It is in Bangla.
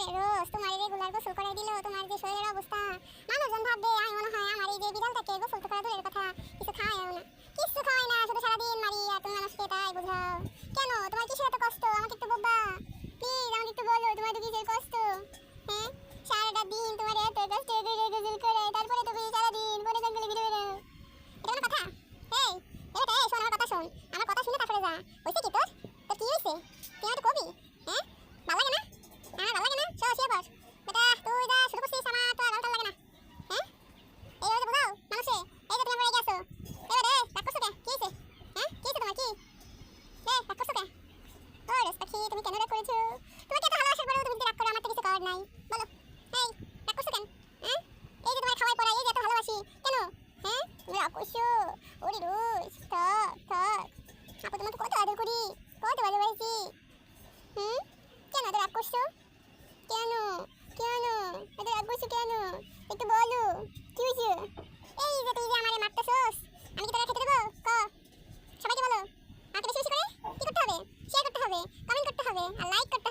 ওরে রোজ তোমার রেগুলার গোসল করে দিল, তোমার যে শরীরের অবস্থা। মানুষজন ভাববে, আমি মনে হয় আমার এই যে বিড়ালটাকে গোসল তো করা দূরের কথা, কিছু খাওয়াই না। কিছু খাওয়াই না, শুধু সারাদিন মারি আর তুমি মানুষকে তাই বোঝাও। কেন? তোমার কিসের এত কষ্ট? আমাকে একটু বলবা প্লিজ আমাকে একটু বলো, তোমার তো কিসের কষ্ট? হ্যাঁ? সারাটা দিন তোমার এত কষ্ট করে গোসল করে, তারপরে তুমি সারাদিন বনে জঙ্গলে ঘুরে বেড়াও। এটা কোনো কথা? এই এটা এই, শোন, আমার কথা শোন। আমার কথা শুনে তারপরে যা। হইছে কি তোর তুমি ওরে রোজ, থাক থাক। আপু তোমাকে কত আদর করি, কত ভালোবাসি। হুম? কেন এত রাগ কেন? কেন? এত রাগ কেন? একটু বলো। কি হয়েছে? এই যে তুই যে আমারে মারতেছস, আমি কি তোরা খেতে দেবো? ক। সবাইকে বলো। আমাকে বেশি বেশি করে? কি করতে হবে? শেয়ার করতে হবে কমেন্ট করতে হবে, আর লাইক করতে